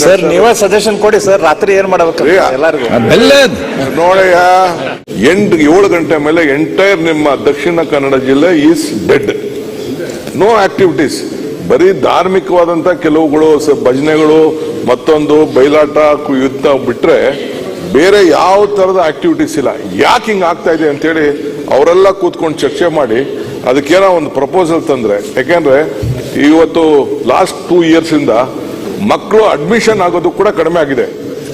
Sir ನೀವ suggestion ಕೊಡಿ sir ರಾತ್ರಿ ಏನ್ ಮಾಡ್ಬೇಕು ಎಲ್ಲರಿಗೂ? ನೋಡಯ್ಯ ಎಂಟು ಏಳು ಗಂಟೆ ಮೇಲೆ ಎಂಟೈರ್ ನಿಮ್ಮ ದಕ್ಷಿಣ ಕನ್ನಡ ಜಿಲ್ಲೆ ಈಸ್ ಡೆಡ್ ನೋ ಆಕ್ಟಿವಿಟೀಸ್ ಬರೀ ಧಾರ್ಮಿಕವಾದಂತ ಕೆಲವುಗಳು ಸ- ಭಜನೆಗಳು ಮತ್ತೊಂದು ಬಯಲಾಟ ಕು- ಯುದ್ಧ ಬಿಟ್ರೆ ಬೇರೆ ಯಾವ ತರದ ಆಕ್ಟಿವಿಟೀಸ್ ಇಲ್ಲ. ಯಾಕೆ ಹಿಂಗ್ ಆಗ್ತಾ ಇದೆ ಅಂತೇಳಿ ಅವರೆಲ್ಲ ಕೂತ್ಕೊಂಡು ಚರ್ಚೆ ಮಾಡಿ ಅದಕ್ಕೇನೋ ಒಂದು ಪ್ರಪೋಸಲ್ ತಂದ್ರೆ. ಯಾಕೆಂದ್ರೆ ಇವತ್ತು ಲಾಸ್ಟ್ ಟೂ ಇಯರ್ಸ್ ಇಂದ ಮಕ್ಕಳು ಅಡ್ಮಿಷನ್ ಆಗೋದು ಕೂಡ ಕಡಿಮೆ ಆಗಿದೆ.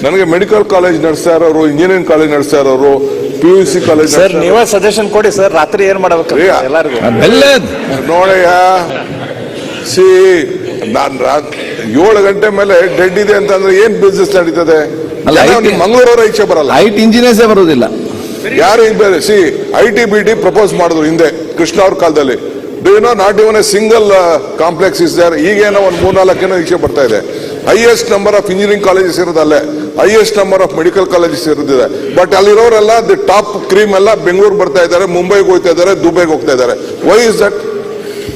ನನಗೆ ಮೆಡಿಕಲ್ ಕಾಲೇಜ್ ನಡೆಸ್ತಾ ಇರೋರು ಇಂಜಿನಿಯರಿಂಗ್ ಕಾಲೇಜ್ ನಡೆಸ್ತಾ ಇರೋರು P U C college sir ನೀವೇ ಸಜೆಷನ್ ಕೊಡಿ ಸರ್ ರಾತ್ರಿ ಏನ್ ಮಾಡಬೇಕು? ಎಲ್ಲರಿಗೂ. ನೋಡಯ್ಯ. ಸಿ ನಾನ್ ಏಳು ಗಂಟೆ ಮೇಲೆ ಡೆಡ್ ಇದೆ ಅಂತಂದ್ರೆ ಏನ್ ಬಿಸ್ನೆಸ್ ನಡೀತದೆ? ಮಂಗಳೂರವರ ಇಚ್ಛೆ ಬರಲ್ಲ. ಐಟ್ ಇಂಜಿನಿಯರ್ಸೇ ಬರೋದಿಲ್ಲ. ಯಾರು ಬೇರೆ? C I T B T propose ಮಾಡಿದ್ರು ಹಿಂದೆ ಕೃಷ್ಣ ಅವ್ರ ಕಾಲದಲ್ಲಿ. Do know not even a single complex is ಈಗ ಈಗೇನೋ ಒಂದು ಮೂರ್ನಾಲ್ಕೇನೋ ಇಚ್ಛೆ ಬರ್ತಾ ಇದೆ. Highest number of engineering colleges ಇರೋದಲ್ಲೇ. Highest number of medical colleges ಇರೋದಿದೆ. But ಅಲ್ಲಿರೋರೆಲ್ಲ ದಿ ಟಾಪ್ ಕ್ರೀಮ್ ಎಲ್ಲ ಬೆಂಗಳೂರು ಬರ್ತಾ ಇದ್ದಾರೆ, ಮುಂಬೈಗೆ ಹೋಗ್ತಾ ಇದ್ದಾರೆ, ದುಬೈಗೆ ಹೋಗ್ತಾ ಇದ್ದಾರೆ. ವೈ ಇಸ್ ದಟ್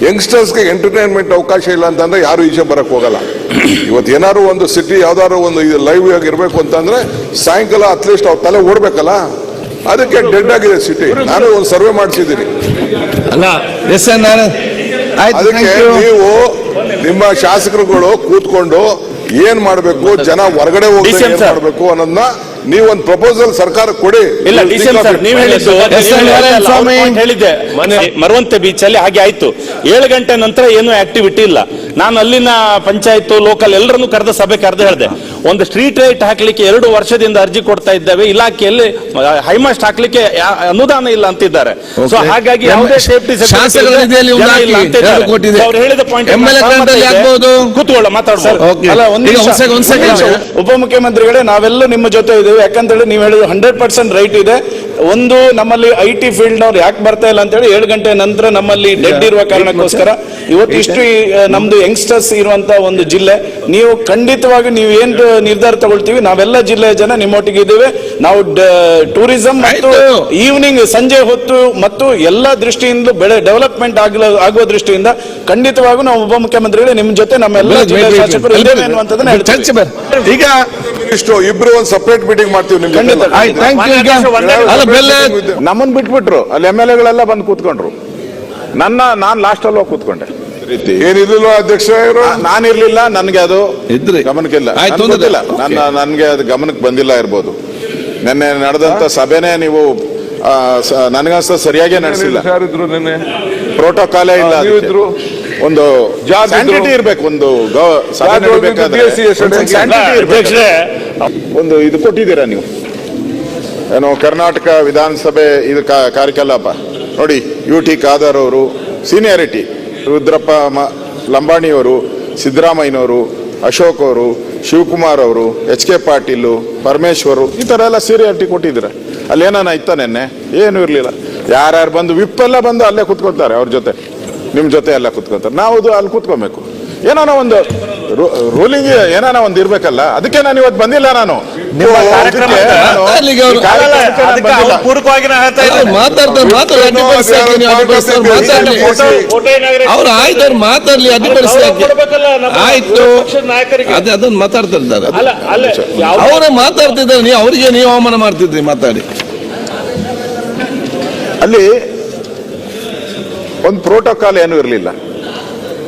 ಯಂಗ್ಸ್ಟರ್ಸ್ಗೆ ಎಂಟರ್ಟೈನ್ಮೆಂಟ್ ಅವಕಾಶ ಇಲ್ಲ ಅಂತಂದ್ರೆ ಯಾರು ಈಚೆ ಬರಕ್ ಹೋಗಲ್ಲ. ಇವತ್ತು ಏನಾದ್ರು ಒಂದು ಸಿಟಿ ಯಾವ್ದಾದ್ರು ಒಂದು ಲೈವ್ ಆಗಿ ಇರಬೇಕು ಅಂತಂದ್ರೆ ಸಾಯಂಕಾಲ ಅಟ್ಲೀಸ್ಟ್ ಅವ್ರ ತಲೆ ಓಡ್ಬೇಕಲ್ಲ. ಅದಕ್ಕೆ ಡೆಡ್ ಆಗಿದೆ ಸಿಟಿ ನಾನು ಒಂದು ಸರ್ವೆ ಮಾಡಿಸಿದ್ದೀನಿ. ಅಲ್ಲ ಎಸ್ ಅದಕ್ಕೆ ನೀವು ನಿಮ್ಮ ಶಾಸಕರುಗಳು ಕೂತ್ಕೊಂಡು ಏನ್ ಮಾಡಬೇಕು ಜನ ಹೊರಗಡೆ ಹೋಗಿ ಮಾಡಬೇಕು ಏನ್. ಅನ್ನೋದನ್ನ ನೀವು ಒಂದು ಪ್ರಪೋಸಲ್ ಸರ್ಕಾರ ಕೊಡಿ. ಇಲ್ಲ ನೀವ್ ಸರ್ ನೀವು ಹೇಳಿದ್ದು ಹೇಳಿದ್ದೆ ಮರವಂತೆ ಬೀಚ್ ಅಲ್ಲಿ ಹಾಗೆ ಆಯ್ತು. ಏಳು ಗಂಟೆ ನಂತರ ಏನು ಆಕ್ಟಿವಿಟಿ ಇಲ್ಲ. ನಾನು ಅಲ್ಲಿನ ಪಂಚಾಯತ್ ಲೋಕಲ್ ಎಲ್ಲರನ್ನು ಕರೆದ ಸಭೆ ಕರೆದು ಹೇಳಿದೆ. ಒಂದು ಸ್ಟ್ರೀಟ್ ಲೈಟ್ ಹಾಕ್ಲಿಕ್ಕೆ ಎರಡು ವರ್ಷದಿಂದ ಅರ್ಜಿ ಕೊಡ್ತಾ ಇದ್ದೇವೆ. ಇಲಾಖೆಯಲ್ಲಿ ಹೈಮಾಸ್ಟ್ ಹಾಕ್ಲಿಕ್ಕೆ ಯಾ- ಅನುದಾನ ಇಲ್ಲ ಅಂತಿದ್ದಾರೆ. ಸೊ ಹಾಗಾಗಿ ಯಾವುದೇ ಸೇಫ್ಟಿ ಅವ್ರು ಹೇಳಿದ ಪಾಯಿಂಟ್. ಕೂತ್ಕೊಳ್ಳ ಮಾತಾಡ್ಬೋದು. ಉಪಮುಖ್ಯಮಂತ್ರಿಗಳೇ ನಾವೆಲ್ಲ ನಿಮ್ಮ ಜೊತೆ ಇದ್ದೇವೆ. ಯಾಕಂತೇಳಿ ನೀವು ಹೇಳಿದ್ರು ಹಂಡ್ರೆಡ್ ಪರ್ಸೆಂಟ್ ರೈಟ್ ಇದೆ ಒಂದು ನಮ್ಮಲ್ಲಿ ಐ ಟಿ ಫೀಲ್ಡ್ ನವ್ರು ಯಾಕೆ ಬರ್ತಾ ಇಲ್ಲ ಅಂತೇಳಿ ಏಳು ಗಂಟೆ ನಂತರ ನಮ್ಮಲ್ಲಿ ಡೆಡ್ ಇರುವ ಕಾರಣಕ್ಕೋಸ್ಕರ ಇವತ್ತು ಇಷ್ಟು ನಮ್ದು ಯಂಗ್ಸ್ಟರ್ಸ್ ಇರುವಂತ ಒಂದು ಜಿಲ್ಲೆ ನೀವು ಖಂಡಿತವಾಗಿ ನೀವು ಏನ್ ನಿರ್ಧಾರ ತಗೊಳ್ತೀವಿ ನಾವೆಲ್ಲ ಜಿಲ್ಲೆಯ ಜನ ನಿಮ್ಮೊಟ್ಟಿಗೆ ಇದ್ದೇವೆ ನಾವು ಟೂರಿಸಂ ಮತ್ತು. ಈವ್ನಿಂಗ್ ಸಂಜೆ ಹೊತ್ತು ಮತ್ತು ಎಲ್ಲ ದೃಷ್ಟಿಯಿಂದ ಬೆಳೆ ಡೆವಲಪ್ಮೆಂಟ್ ಆಗಲ ಆಗುವ ದೃಷ್ಟಿಯಿಂದ ಖಂಡಿತವಾಗೂ ನಾವು ಉಪಮುಖ್ಯಮಂತ್ರಿಗಳೇ ನಿಮ್ಮ ಜೊತೆ ನಮ್ಮೆಲ್ಲ ಜಿಲ್ಲೆ ಶಾಸಕರು. ಇದ್ದೇವೆ ಅನ್ನುವಂಥದ್ದನ್ನ. ಈಗ ಇಷ್ಟು ಇಬ್ರು ಒಂದ್ ಸಪರೇಟ್ ಮೀಟಿಂಗ್ ಮಾಡ್ತೀವಿ ನಿಮ್ಗೆ. ನಮ್ಮನ್ ಬಿಟ್ಬಿಟ್ರು. ಅಲ್ಲಿ ಎಂ ಎಲ್ ಎಗಳೆಲ್ಲ ಬಂದು ಕೂತ್ಕೊಂಡ್ರು. ನನ್ನ ನಾನ್ ಲಾಸ್ಟ್ ಅಲ್ಲಿ ಹೋಗಿ ಕೂತ್ಕೊಂಡೆ. ಏನಿರ್ಲಿಲ್ಲ ಅಧ್ಯಕ್ಷ ನಾನ್ ನಾನಿರ್ಲಿಲ್ಲ ನನ್ಗೆ ಅದು ಇದ್ರಿ. ಗಮನಕ್ಕಿಲ್ಲ ಆಯ್ತು, ಗೊತ್ತಿಲ್ಲ ಇಲ್ಲ. ನನ್ನ ನನ್ಗೆ ಅದು ಗಮನಕ್ಕೆ ಬಂದಿಲ್ಲ ಇರ್ಬೋದು. ನಿನ್ನೆ ನಡೆದಂತ ಸಭೆನೇ ನೀವು ನನಗನ್ಸ ಸರಿಯಾಗಿ ನಡೆಸಿಲ್ಲ. ಯಾರಿದ್ರು ನಿನ್ನೆ? ಪ್ರೋಟೋಕಾಲೇ ಇಲ್ಲ. ಒಂದು. ಸ್ಯಾನಿಟಿ ಇರ್ಬೇಕು ಒಂದು yesterday. ಒಂದು ಒಂದು ಇದು ಕೊಟ್ಟಿದ್ದೀರಾ ನೀವು? ಏನು ಕರ್ನಾಟಕ ವಿಧಾನಸಭೆ ಇದು ಕಾ- ಕಾರ್ಯಕಲಾಪ. ನೋಡಿ ಯು ಟಿ ಖಾದರ್ ಅವರು ಸೀನಿಯಾರಿಟಿ ರುದ್ರಪ್ಪ ಮ- ಲಂಬಾಣಿಯವರು ಸಿದ್ದರಾಮಯ್ಯನವರು ಅಶೋಕ್ ಅವರು ಶಿವಕುಮಾರ್ ಅವರು ಎಚ್ ಕೆ ಪಾಟೀಲು ಪರಮೇಶ್ವರು ಈ ಥರ ಎಲ್ಲ ಸೀರಿಯಾರಿಟಿ ಕೊಟ್ಟಿದ್ದೀರ? ಅಲ್ಲಿ ಏನಾನ ಇತ್ತ ನೆನ್ನೆ? ಏನೂ ಇರಲಿಲ್ಲ. ಯಾರ್ಯಾರು ಬಂದು ವಿಪ್ ಎಲ್ಲ ಬಂದು ಅಲ್ಲೇ ಕುತ್ಕೊತಾರೆ ಅವ್ರ ಜೊತೆ. ನಿಮ್ಮ ಜೊತೆ ಎಲ್ಲ ಕುತ್ಕೊಂತಾರೆ. ನಾವು ಅದು ಅಲ್ಲಿ ಕುತ್ಕೊಬೇಕು. ಏನಾನ ಒಂದು ರೂಲಿಂಗ್ ಏನಾನ ಒಂದು ಇರ್ಬೇಕಲ್ಲ ಅದಕ್ಕೆ ನಾನು ಇವತ್ತು ಬಂದಿಲ್ಲ ನಾನು. ಅವ್ರು- ಆಯ್ತು ಅವ್ರು ಮಾತಾಡ್ಲಿ ಅಡ್ಡಿಪಡಿಸಿ ಆಯ್ತು. ಅದೇ ಅದನ್ನ ಮಾತಾಡ್ತಾ ಇದ್ದಾರೆ ಅವರೇ ಮಾತಾಡ್ತಿದ್ದಾರೆ ನೀವು ಅವರಿಗೆ ನೀವು ಅವಮಾನ ಮಾಡ್ತಿದ್ರಿ ಮಾತಾಡಿ. ಅಲ್ಲಿ ಒಂದು ಪ್ರೋಟೋಕಾಲ್ ಏನೂ ಇರಲಿಲ್ಲ.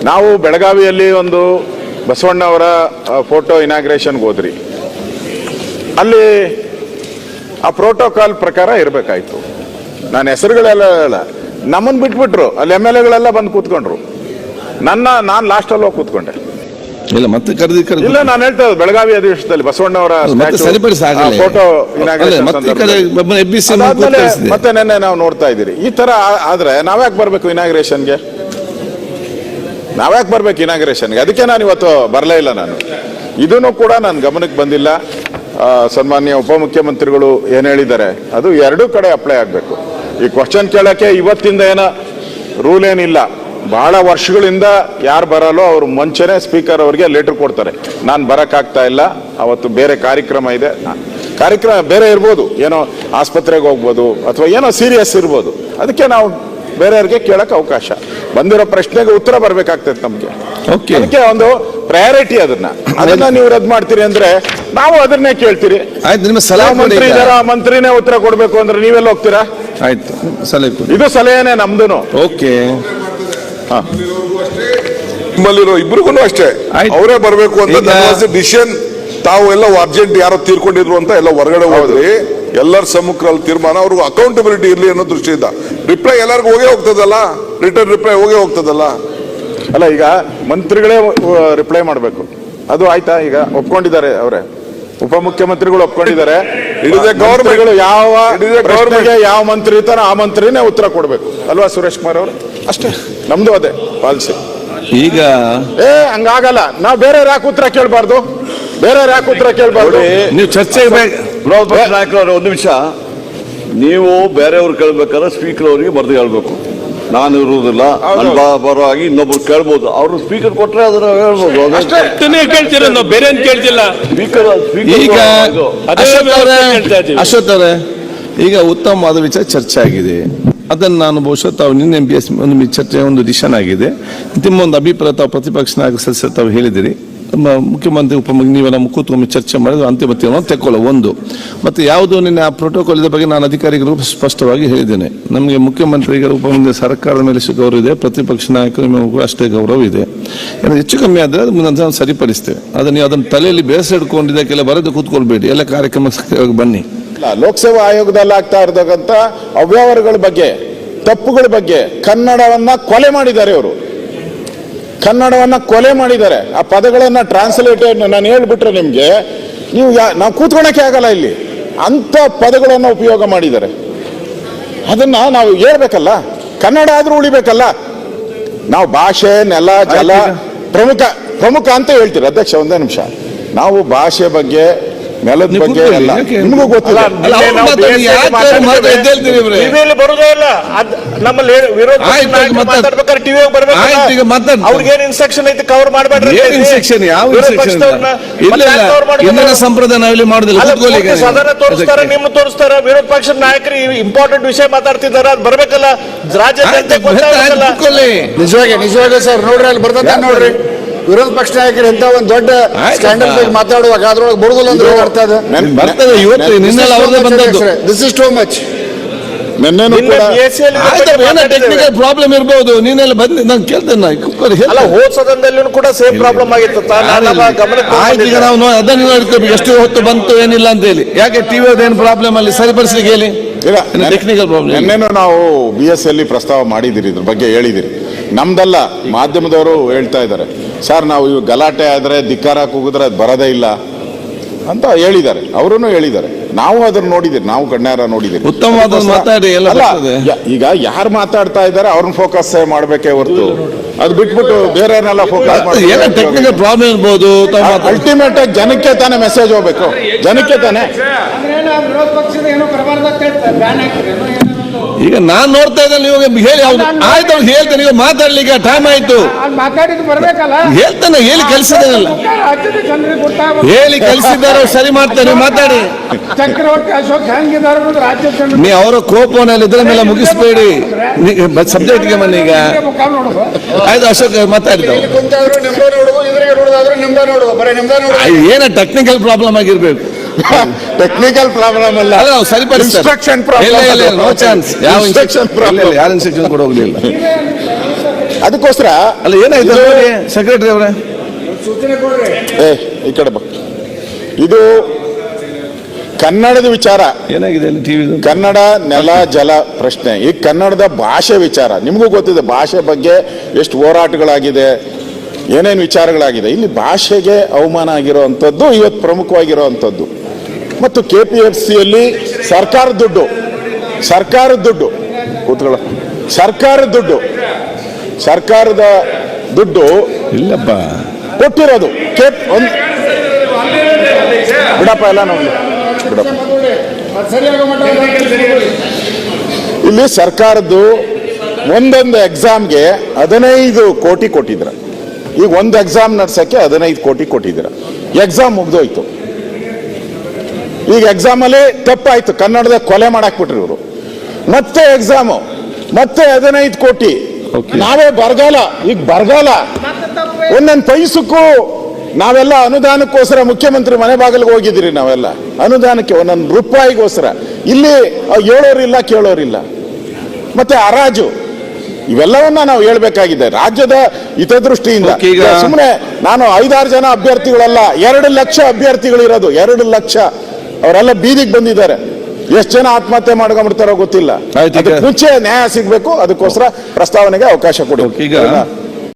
ನಾವು ಬೆಳಗಾವಿಯಲ್ಲಿ ಒಂದು ಬಸವಣ್ಣವರ ಫೋಟೋ ಇನಾಗ್ರೇಷನ್ಗೆ ಹೋದ್ರಿ. ಅಲ್ಲಿ ಆ ಪ್ರೋಟೋಕಾಲ್ ಪ್ರಕಾರ ಇರಬೇಕಾಯ್ತು. ನಾನು ಹೆಸರುಗಳೆಲ್ಲ ಹೇಳಲ್ಲ. ನಮ್ಮನ್ನು ಬಿಟ್ಬಿಟ್ರು. ಅಲ್ಲಿ ಎಂ ಎಲ್ ಎಗಳೆಲ್ಲ ಬಂದು ಕೂತ್ಕೊಂಡ್ರು. ನನ್ನ, ನಾನು ಲಾಸ್ಟಲ್ಲಿ ಹೋಗಿ ಕೂತ್ಕೊಂಡೆ. ಇಲ್ಲ ಮತ್ತೆ ಕರೆದಿ ಕರೆದು ಇಲ್ಲ ನಾನು ಹೇಳ್ತಾ ಇರೋದು ಬೆಳಗಾವಿ ಅಧಿವೇಶನದಲ್ಲಿ ಬಸವಣ್ಣ ಅವರ ಮತ್ತೆ ಸರಿಪಡಿಸಿ ಫೋಟೋ ಅಲ್ಲ, ಮತ್ತೆ ನೆನ್ನೆ ನಾವು ನೋಡ್ತಾ ಇದ್ದೀರಿ. ಈ ತರ ಆದ್ರೆ ನಾವ್ಯಾಕೆ ಬರ್ಬೇಕು ಇನಾಗ್ರೇಷನ್ಗೆ ನಾವ್ಯಾಕೆ ಬರ್ಬೇಕು ಇನಾಗ್ರೇಷನ್ಗೆ ಅದಕ್ಕೆ ನಾನು ಇವತ್ತು ಬರಲೇ ಇಲ್ಲ ನಾನು. ಇದನ್ನು ಕೂಡ ನನ್ನ ಗಮನಕ್ಕೆ ಬಂದಿಲ್ಲ. ಆ, ಸನ್ಮಾನ್ಯ ಉಪಮುಖ್ಯಮಂತ್ರಿಗಳು ಏನ್ ಹೇಳಿದ್ದಾರೆ? ಅದು ಎರಡೂ ಕಡೆ ಅಪ್ಲೈ ಆಗಬೇಕು. ಈ ಕ್ವಶನ್ ಕೇಳಕ್ಕೆ ಇವತ್ತಿಂದ ಏನೋ ರೂಲ್ ಏನಿಲ್ಲ. ಬಹಳ ವರ್ಷಗಳಿಂದ ಯಾರು ಬರಲ್ಲೋ ಅವರು ಮುಂಚೆನೆ ಸ್ಪೀಕರ್ ಅವರಿಗೆ ಲೆಟರ್ ಕೊಡ್ತಾರೆ. ನಾನು ಬರೋಕ್ಕಾಗ್ತಾ ಇಲ್ಲ ಅವತ್ತು ಬೇರೆ ಕಾರ್ಯಕ್ರಮ ಇದೆ. ಕಾರ್ಯಕ್ರಮ ಬೇರೆ ಇರ್ಬೋದು ಏನೋ ಆಸ್ಪತ್ರೆಗೆ ಹೋಗ್ಬೋದು ಅಥವಾ ಏನೋ ಸೀರಿಯಸ್ ಇರ್ಬೋದು. ಅದಕ್ಕೆ ನಾವು ಬೇರೆಯವ್ರಿಗೆ ಕೇಳಕ್ಕೆ ಅವಕಾಶ. ಬಂದಿರೋ ಪ್ರಶ್ನೆಗೆ ಉತ್ತರ ಬರಬೇಕಾಗ್ತೈತೆ ನಮಗೆ. ಅದಕ್ಕೆ ಒಂದು ಪ್ರಯಾರಿಟಿ ಅದನ್ನ. ಅದನ್ನ ನೀವು ರದ್ದು ಮಾಡ್ತೀರಿ ಅಂದ್ರೆ ನಾವು ಅದನ್ನೇ ಕೇಳ್ತೀರಿ. ಮಂತ್ರಿ ಇದರ ಮಂತ್ರಿನೇ ಉತ್ತರ ಕೊಡಬೇಕು ಅಂದ್ರೆ ನೀವೆಲ್ಲ ಹೋಗ್ತೀರಾ? ಆಯ್ತು ಸಲಹೆ ಇದು ಸಲಹೆನೆ ನಮ್ದು ಓಕೆ ನಿಮ್ಮಲ್ಲಿರೋ ಇಬ್ರಿಗೂ ಅಷ್ಟೇ. ಅವರೇ ಬರಬೇಕು ಅಂತ ಡಿಸಿಷನ್ ತಾವು ಎಲ್ಲ ಅರ್ಜೆಂಟ್ ಯಾರೋ ತೀರ್ಕೊಂಡಿದ್ರು ಅಂತ ಎಲ್ಲ ಹೊರಗಡೆ ಹೋದ್ರಿ. ಎಲ್ಲರ ಸಮ್ಮುಖರಲ್ಲಿ ತೀರ್ಮಾನ ಅವ್ರಿಗೂ ಅಕೌಂಟಬಿಲಿಟಿ ಇರಲಿ ಅನ್ನೋ ದೃಷ್ಟಿಯಿಂದ. ರಿಪ್ಲೈ ಎಲ್ಲರಿಗೂ ಹೋಗೇ ಹೋಗ್ತದಲ್ಲ? ರಿಟರ್ನ್ ರಿಪ್ಲೈ ಹೋಗೇ ಹೋಗ್ತದಲ್ಲ? ಅಲ್ಲ ಈಗ ಮಂತ್ರಿಗಳೇ ರಿಪ್ಲೈ ಮಾಡಬೇಕು. ಅದು ಆಯ್ತಾ? ಈಗ ಒಪ್ಕೊಂಡಿದ್ದಾರೆ ಅವರೇ. ಉಪಮುಖ್ಯಮಂತ್ರಿಗಳು ಒಪ್ಕೊಂಡಿದ್ದಾರೆ. ಗೌರ್ಮೆಂಟ್ಗಳು. ಯಾವ ಯಾವ ಮಂತ್ರಿ ಇರ್ತಾರೋ ಆ ಮಂತ್ರಿನೇ ಉತ್ತರ ಕೊಡಬೇಕು. ಅಲ್ವಾ ಸುರೇಶ್ ಕುಮಾರ್ ಅವರು? ಅಷ್ಟೇ. ನಮ್ದು ಅದೇ ಪಾಲಿಸಿ. ಈಗ ಏ ಹಂಗಾಗಲ್ಲ. ನಾವು ಬೇರೆ ಯಾಕೆ ಉತ್ತರ ಕೇಳಬಾರ್ದು? ಬೇರೆ ಯಾಕೆ ಉತ್ತರ ಕೇಳಬಾರ್ದು? ನೀವು ಚರ್ಚೆ ಬೇಗ ವಿರೋಧ ಪಕ್ಷ ನಾಯಕರವ್ರೆ ಒಂದು ನಿಮಿಷ. ನೀವು ಬೇರೆಯವ್ರು ಕೇಳ್ಬೇಕಾದ್ರೆ ಸ್ಪೀಕರ್ ಅವರಿಗೆ ಬರೆದು ಹೇಳ್ಬೇಕು. ನಾನು ಇರುವುದಿಲ್ಲ. ಪರವಾಗಿ ಇನ್ನೊಬ್ರು ಕೇಳ್ಬೋದು. ಅವರು ಸ್ಪೀಕರ್ ಕೊಟ್ರೆ ಅದನ್ನ ಹೇಳ್ಬೋದು. ಕೇಳ್ತೀರ ನಾವು. ಬೇರೆ ಕೇಳ್ತಿಲ್ಲ. ಸ್ಪೀಕರ್ ಈಗ. ಅಶ್ವಥ್ ಅವರೇ ಈಗ ಉತ್ತಮವಾದ ವಿಚಾರ ಚರ್ಚೆ ಆಗಿದೆ. ಅದನ್ನು ನಾನು ಬಹುಶಃ ತಾವು ನಿನ್ನೆ ಬಿ ಎಸ್ ಒಂದು ಚರ್ಚೆ ಒಂದು ಡಿಶನ್ ಆಗಿದೆ. ನಿಮ್ಮ ಒಂದು ಅಭಿಪ್ರಾಯ ತಾವು ಪ್ರತಿಪಕ್ಷ ನಾಯಕ ಸದಸ್ಯ ತಾವು ಹೇಳಿದಿರಿ. ಮುಖ್ಯಮಂತ್ರಿ ಉಪಮುಖ್ಯ ನೀವೆಲ್ಲ ಕೂತ್ಕೊಂಡು ಚರ್ಚೆ ಮಾಡಿದ್ರು ಅಂತಿಮ ತೀರ್ಮಾನ ತೆಕ್ಕೊಳ್ಳೋ ಒಂದು. ಮತ್ತು ಯಾವುದು ನಿನ್ನೆ ಆ ಪ್ರೋಟೋಕಾಲ್ ಇದ್ರ ಬಗ್ಗೆ ನಾನು ಅಧಿಕಾರಿಗಳು ಸ್ಪಷ್ಟವಾಗಿ ಹೇಳಿದ್ದೇನೆ. ನಮಗೆ ಮುಖ್ಯಮಂತ್ರಿಗಳು ಉಪಮುಖ್ಯ ಸರ್ಕಾರದ ಮೇಲೆ ಗೌರವ ಇದೆ, ಪ್ರತಿಪಕ್ಷ ನಾಯಕರ ಮೇಲೂ ಅಷ್ಟೇ ಗೌರವ ಇದೆ. ಹೆಚ್ಚು ಕಮ್ಮಿ ಆದರೆ ಅದು ಮುಂದೆ ಸರಿಪಡಿಸ್ತೇವೆ ಅದನ್ನು ನೀವು ಅದನ್ನು ತಲೆಯಲ್ಲಿ ಬೇಸರ ಇಟ್ಕೊಂಡಿದ್ದಕ್ಕೆಲ್ಲ ಬರೆದು ಕೂತ್ಕೊಳ್ಬೇಡಿ. ಎಲ್ಲ ಕಾರ್ಯಕ್ರಮಕ್ಕೆ ಬನ್ನಿ. ಲೋಕಸೇವಾ ಆಯೋಗದಲ್ಲಿ ಆಗ್ತಾ ಇರತಕ್ಕಂತ ಅವ್ಯವಹಾರಗಳ ಬಗ್ಗೆ ತಪ್ಪುಗಳ ಬಗ್ಗೆ ಕನ್ನಡವನ್ನ ಕೊಲೆ ಮಾಡಿದ್ದಾರೆ ಅವರು ಕನ್ನಡವನ್ನ ಕೊಲೆ ಮಾಡಿದ್ದಾರೆ. ಆ ಪದಗಳನ್ನ ಟ್ರಾನ್ಸ್ಲೇಟೆಡ್ ನಾನು ಹೇಳ್ಬಿಟ್ರೆ ನಿಮ್ಗೆ ನೀವು ಯಾ- ನಾವು ಕೂತ್ಕೊಳಕ್ಕೆ ಆಗಲ್ಲ ಇಲ್ಲಿ. ಅಂತ ಪದಗಳನ್ನ ಉಪಯೋಗ ಮಾಡಿದ್ದಾರೆ. ಅದನ್ನ ನಾವು ಹೇಳ್ಬೇಕಲ್ಲ. ಕನ್ನಡ ಆದ್ರೂ ಉಳಿಬೇಕಲ್ಲ. ನಾವು ಭಾಷೆ ನೆಲ ಜಲ ಪ್ರಮುಖ ಪ್ರಮುಖ ಅಂತ ಹೇಳ್ತೀರಿ. ಅಧ್ಯಕ್ಷ ಒಂದೇ ನಿಮಿಷ. ನಾವು ಭಾಷೆ ಬಗ್ಗೆ ನೆಲದ ಬಗ್ಗೆ ನಿಮಗೂ ಗೊತ್ತಿಲ್ಲ ಅಲ್ಲ? ಟಿವಿಯಲ್ಲಿ ಬರುದೇ ಇಲ್ಲ. ನಮ್ಮಲ್ಲಿ ವಿರೋಧ ಮಾತಾಡ್ಬೇಕಾದ್ರೆ ಟಿವಿ ಬರ್ಬೇಕು ಅವ್ರಿಗೇನ್ ಇನ್ಸ್ಟ್ರಕ್ಷನ್ ಐತಿ ಕವರ್ ಮಾಡಬೇಡ್ರಿ ಏನ್ ಇನ್ಸ್ಟ್ರಕ್ಷನ್ ಯಾವ ಇನ್ಸ್ಟ್ರಕ್ಷನ್ ಇಲ್ಲ. ಇಲ್ಲ ಇಂದಿನ ಸಂಪ್ರದಾಯ ನಾವಿಲ್ಲಿ ಮಾಡುದಿಲ್ಲ. ಕೂತ್ಕೊಳ್ಳಿ ಈಗ ಸದನ ತೋರಿಸ್ತಾರೆ ನಿಮ್ಮ ತೋರಿಸ್ತಾರ. ವಿರೋಧ ಪಕ್ಷದ ನಾಯಕರು ಇಂಪಾರ್ಟೆಂಟ್ ವಿಷಯ ಮಾತಾಡ್ತಿದ್ದಾರೆ ಅದ್ ಬರ್ಬೇಕಲ್ಲ? ರಾಜ್ಯ ನಿಜವಾಗಿ ನಿಜವಾಗಿ ಸರ್ ನೋಡ್ರಿ ಅಲ್ಲಿ ಬರ್ತದ ನೋಡ್ರಿ. ವಿರೋಧ ಪಕ್ಷ ನಾಯಕರು ಎಂತ ಒಂದು ದೊಡ್ಡ ಸ್ಟ್ಯಾಂಡರ್ಡ್ ಸ್ಕ್ಯಾಂಡಲ್ ಬಗ್ಗೆ ಮಾತಾಡುವಾಗ ಅದ್ರೊಳಗೆ ಬರುದಿಲ್ಲ ಅಂದ್ರೆ ಏನ್ ಅರ್ಥ ಅದು? ಬರ್ತದೆ ಇವತ್ತು ನಿನ್ನೆಲ್ಲ ಅವ್ರದೇ ಬಂದದ್ದು. ದಿಸ್ ಇಸ್ ಟೂ ಮಚ್ ನಿನ್ನೆನೂ ನಿನ್ನೆ ಕೂಡ PSC ಯಲ್ಲಿ ಇದ್ರ ಆಯ್ತು ಬಗ್ಗೆ ಏನೋ. ಟೆಕ್ನಿಕಲ್ ಪ್ರಾಬ್ಲಮ್ ಇರ್ಬೋದು. ನೀನೆಲ್ಲ ಬಂದು ನಾನು ಕೇಳ್ತೇನೆ ನಾ ಅಲ್ಲ. ಸದನದಲ್ಲೂ ಕೂಡ ಸೇಮ್ ಪ್ರಾಬ್ಲಮ್ ಆಗಿತ್ತು. ತಾ- ನಾನು ನಮ್ಮ ಗಮನಕ್ಕೆ ಆಯ್ತು ಈಗ ನಾವು ನೋ- ಅದನ್ನು ನೋಡ್ಕೋಬೇಕು ಎಷ್ಟು ಹೊತ್ತು ಬಂತು ಏನಿಲ್ಲ ಅಂತ ಹೇಳಿ. ಯಾಕೆ ಟಿವಿ ಏನು ಪ್ರಾಬ್ಲಮ್ ಅಲ್ಲಿ? ಸರಿಪಡಿಸ್ಲಿಕ್ಕೆ ಹೇಳಿ. ಇಲ್ಲ ಟೆಕ್ನಿಕಲ್ ಪ್ರಾಬ್ಲಮ್ ಎನ್ನೇನೋ ನಾವು ಬಿ ಎಸ್ ಎಲ್ಲಿ ಪ್ರಸ್ತಾವ ಮಾಡಿದಿರಿ ಇದ್ರ ಬಗ್ಗೆ ಹೇಳಿದಿರಿ ನಮ್ದಲ್ಲ ಮಾಧ್ಯಮದವರು ಹೇಳ್ತಾ ಇದ್ದಾರೆ. ಸರ್ ನಾವು ಇವು ಗಲಾಟೆ ಆದರೆ ಧಿಕ್ಕಾರ ಕೂಗಿದ್ರೆ ಅದು ಬರೋದೇ ಇಲ್ಲ ಅಂತ ಹೇಳಿದ್ದಾರೆ. ಅವರೂ ಹೇಳಿದ್ದಾರೆ. ನಾವು ಅದನ್ನ ನೋಡಿದಿರಿ ನಾವು ಕಣ್ಣಾರ ನೋಡಿದಿರಿ. ಈಗ ಯಾರು ಮಾತಾಡ್ತಾ ಇದ್ದಾರೆ ಅವ್ರನ್ನ ಫೋಕಸ್ ಮಾಡಬೇಕೇ ಹೊರತು. ಅದು ಬಿಟ್ಬಿಟ್ಟು ಬೇರೆನೆಲ್ಲ ಫೋಕಸ್ ಏನೋ ಟೆಕ್ನಿಕಲ್ ಪ್ರಾಬ್ಲಮ್ ಇರ್ಬೋದು. ಅಲ್ಟಿಮೇಟ್ ಆಗಿ ಜನಕ್ಕೆ ತಾನೇ ಮೆಸೇಜ್ ಹೋಗ್ಬೇಕು. ಜನಕ್ಕೆ ತಾನೇ. ಈಗ ನಾನ್ ನೋಡ್ತಾ ಇದ್ದೇನೆ ನೀವು ಹೇಳಿ ಹೌದು. ಆಯ್ತು ಅವ್ನು ಹೇಳ್ತೇನೆ ಈಗ ಮಾತಾಡ್ಲಿಕ್ಕೆ ಟೈಮ್ ಆಯ್ತು. ಮಾತಾಡಿದ್ ಬರ್ಬೇಕಲ್ಲ? ಹೇಳ್ತಾನೆ ಹೇಳಿ ಕಲ್ಸಿದ್ದಾನಲ್ಲ. ಹೇಳಿ ಕಲ್ಸಿದ್ದಾರೆ ಸರಿ ಮಾಡ್ತಾರೆ ಮಾತಾಡಿ. ಚಕ್ರವರ್ತಿ ಅಶೋಕ್ ನೀ ಅವರ ಕೋಪನಲ್ಲಿ ಇದ್ರ ಮೇಲೆ ಮುಗಿಸ್ಬೇಡಿ. ಸಬ್ಜೆಕ್ಟ್ಗೆ ಬನ್ನಿ ಈಗ. ಆಯ್ತು ಅಶೋಕ್ ಮಾತಾಡಿದ ಏನ ಟೆಕ್ನಿಕಲ್ ಪ್ರಾಬ್ಲಮ್ ಆಗಿರ್ಬೇಕು. ಟೆಕ್ನಿಕಲ್ ಪ್ರಾಬ್ಲಮ್ ಅಲ್ಲ. ಅಲ್ಲ ನಾವು ಸರಿಪಡಿಸ್ತಾರೆ. ಪ್ರಾಬ್ಲಮ್ problem ಇಲ್ಲ ಇಲ್ಲ ನೋ ಚಾನ್ಸ್ ಯಾವ ಇನ್ಸ್ಟ್ರಕ್ಷನ್ ಪ್ರಾಬ್ಲಮ್ ಯಾರು ಇನ್ಸ್ಟ್ರಕ್ಷನ್ ಕೂಡ ಹೋಗ್ಲಿಲ್ಲ ಅದಕ್ಕೋಸ್ಕರ ಅಲ್ಲ ಏನಾಯ್ತು ಸೆಕ್ರೆಟರಿ ಅವರೇ ಸೂಚನೆ ಕೊಡ್ರಿ ಏ ಈ ಕಡೆ ಬಾ. ಇದು ಕನ್ನಡದ ವಿಚಾರ. ಏನಾಗಿದೆ ಟಿವಿ ಕನ್ನಡ ನೆಲ ಜಲ ಪ್ರಶ್ನೆ. ಈ ಕನ್ನಡದ ಭಾಷೆ ವಿಚಾರ. ನಿಮಗೂ ಗೊತ್ತಿದೆ ಭಾಷೆ ಬಗ್ಗೆ ಎಷ್ಟು ಹೋರಾಟಗಳಾಗಿದೆ ಏನೇನು ವಿಚಾರಗಳಾಗಿದೆ. ಇಲ್ಲಿ ಭಾಷೆಗೆ ಅವಮಾನ ಆಗಿರುವಂಥದ್ದು ಇವತ್ತು ಪ್ರಮುಖವಾಗಿರುವಂಥದ್ದು ಮತ್ತು ಕೆ ಪಿ ಎಫ್ ಸಿಯಲ್ಲಿ ಸರ್ಕಾರದ ದುಡ್ಡು ಸರ್ಕಾರದ ದುಡ್ಡು ಕೂತ್ಕೊಳ್ಳ ಸರ್ಕಾರದ ದುಡ್ಡು ಸರ್ಕಾರದ ದುಡ್ಡು ಇಲ್ಲಪ್ಪ. ಕೊಟ್ಟಿರೋದು. ಕೆ ಒಂದು ಬಿಡಪ್ಪ ಎಲ್ಲ ನೋಡಿ ಬಿಡಪ್ಪ. ಇಲ್ಲಿ ಸರ್ಕಾರದ್ದು ಒಂದೊಂದು ಎಕ್ಸಾಮ್ಗೆ ಹದಿನೈದು ಕೋಟಿ ಕೊಟ್ಟಿದ್ರ. ಈಗ ಒಂದು ಎಕ್ಸಾಮ್ ನಡ್ಸಕ್ಕೆ ಹದಿನೈದು ಕೋಟಿ ಕೊಟ್ಟಿದ್ದೀರ ಎಕ್ಸಾಮ್ ಮುಗ್ದೋಯ್ತು. ಈಗ ಎಕ್ಸಾಮ್ ಅಲ್ಲಿ ತಪ್ಪಾಯ್ತು. ಕನ್ನಡದ ಕೊಲೆ ಮಾಡಾಕ್ಬಿಟ್ರು ಇವರು. ಮತ್ತೆ ಎಕ್ಸಾಮು ಮತ್ತೆ ಹದಿನೈದು ಕೋಟಿ. ನಾವೇ ಬರಗಾಲ ಈಗ ಬರಗಾಲ. ಒಂದೊಂದು ಪೈಸಕ್ಕೂ ನಾವೆಲ್ಲ ಅನುದಾನಕ್ಕೋಸ್ಕರ ಮುಖ್ಯಮಂತ್ರಿ ಮನೆ ಬಾಗಿಲಿಗೆ ಹೋಗಿದ್ದೀರಿ ನಾವೆಲ್ಲ. ಅನುದಾನಕ್ಕೆ ಒಂದೊಂದು ರೂಪಾಯಿಗೋಸ್ಕರ. ಇಲ್ಲಿ ಹೇಳೋರಿಲ್ಲ ಕೇಳೋರಿಲ್ಲ. ಮತ್ತೆ ಹರಾಜು. ಇವೆಲ್ಲವನ್ನ ನಾವು ಹೇಳ್ಬೇಕಾಗಿದೆ. ರಾಜ್ಯದ ಹಿತದೃಷ್ಟಿಯಿಂದ. ಸುಮ್ಮನೆ ನಾನು ಐದಾರು ಜನ ಅಭ್ಯರ್ಥಿಗಳಲ್ಲ ಎರಡು ಲಕ್ಷ ಅಭ್ಯರ್ಥಿಗಳಿರೋದು. ಎರಡು ಲಕ್ಷ. ಅವರೆಲ್ಲ ಬೀದಿಗೆ ಬಂದಿದ್ದಾರೆ. ಎಷ್ಟು ಜನ ಆತ್ಮಹತ್ಯೆ ಮಾಡ್ಕೊಂಡ್ಬಿಡ್ತಾರೋ ಗೊತ್ತಿಲ್ಲ. ಮುಂಚೆ ನ್ಯಾಯ ಸಿಗ್ಬೇಕು ಅದಕ್ಕೋಸ್ಕರ ಪ್ರಸ್ತಾವನೆಗೆ ಅವಕಾಶ ಕೊಡಿ. ಈಗ